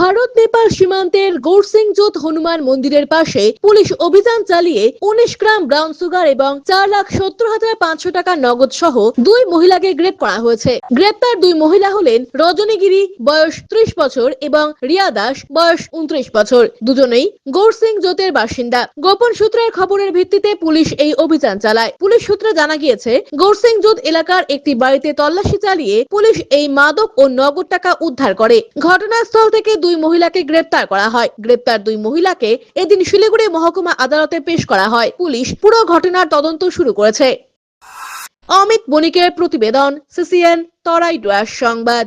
ভারত, নেপাল সীমান্তের গোরসিংজোত হনুমান মন্দিরের পাশে পুলিশ অভিযান চালিয়ে উনিশ গ্রাম ব্রাউন সুগার এবং চার লাখ সত্তর হাজার পাঁচশো টাকা নগদ সহ দুই মহিলাকে গ্রেপ করা হয়েছে। গ্রেপ্তার দুই মহিলা হলেন রজনীগিরি, বয়স ত্রিশ বছর, এবং রিয়া দাস, বয়স উনত্রিশ বছর। দুজনেই গোরসিং জোতের বাসিন্দা। গোপন সূত্রের খবরের ভিত্তিতে পুলিশ এই অভিযান চালায়। পুলিশ সূত্রে জানা গিয়েছে গোরসিং জোত এলাকার একটি বাড়িতে তল্লাশি চালিয়ে পুলিশ এই মাদক ও নগদ টাকা উদ্ধার করে। ঘটনাস্থল থেকে দুই মহিলাকে গ্রেপ্তার করা হয়। গ্রেপ্তার দুই মহিলাকে এদিন শিলিগুড়ি মহকুমা আদালতে পেশ করা হয়। পুলিশ পুরো ঘটনার তদন্ত শুরু করেছে। অমিত বণিকের প্রতিবেদন, সিসিএন, তরাই ডুয়ার সংবাদ।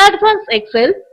Advanced Excel